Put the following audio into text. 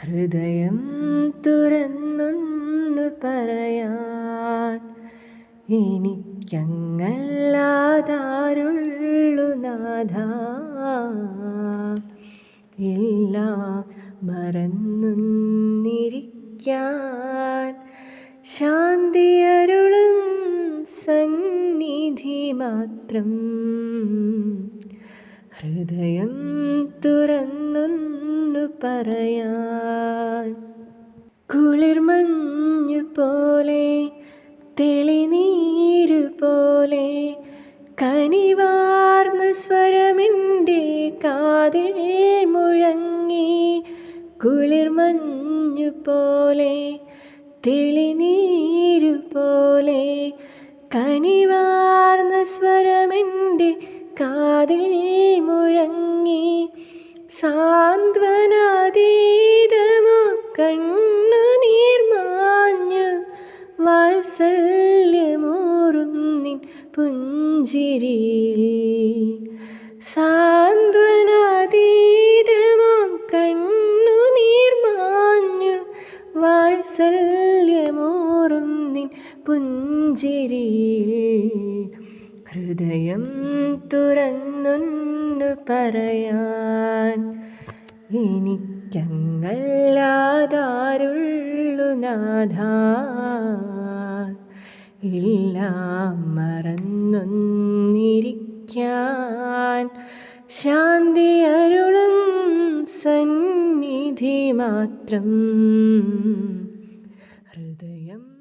ഹൃദയം തുറന്നൊന്നു പറയാൻ എനിക്കങ്ങല്ലാതാരുള്ളു നാഥ. എല്ലാം മറന്നൊന്നിരിക്കാൻ ശാന്തിയരുളും സന്നിധി മാത്രം. ഹൃദയം തുറന്നൊന്നു പറയാൻ. കുളിർമഞ്ഞു പോലെ തെളിനീര് പോലെ കനിവാർന്ന സ്വരമിന്റെ കാതിൽ മുഴങ്ങി. കുളിർമഞ്ഞു പോലെ തെളിനീര് പോലെ കനിവാർന്ന സ്വരമിന്റെ കാതിൽ മുഴങ്ങി. സാന്ത്വനാതീതമാ വാത്സല്യമോറും പുഞ്ചിരി. സാന്ത്വനാതീതമാം കണ്ണു മാഞ്ഞു വാത്സല്യമോറും പുഞ്ചിരി. ഹൃദയം തുറന്നുണ്ട് പറയാൻ എനിക്കങ്ങല്ലാതാരുള്ളു നാഥ. എല്ലാം മറന്നൊന്നിരിക്കാൻ. ശാന്തി അരുളും സന്നിധി മാത്രം. ഹൃദയം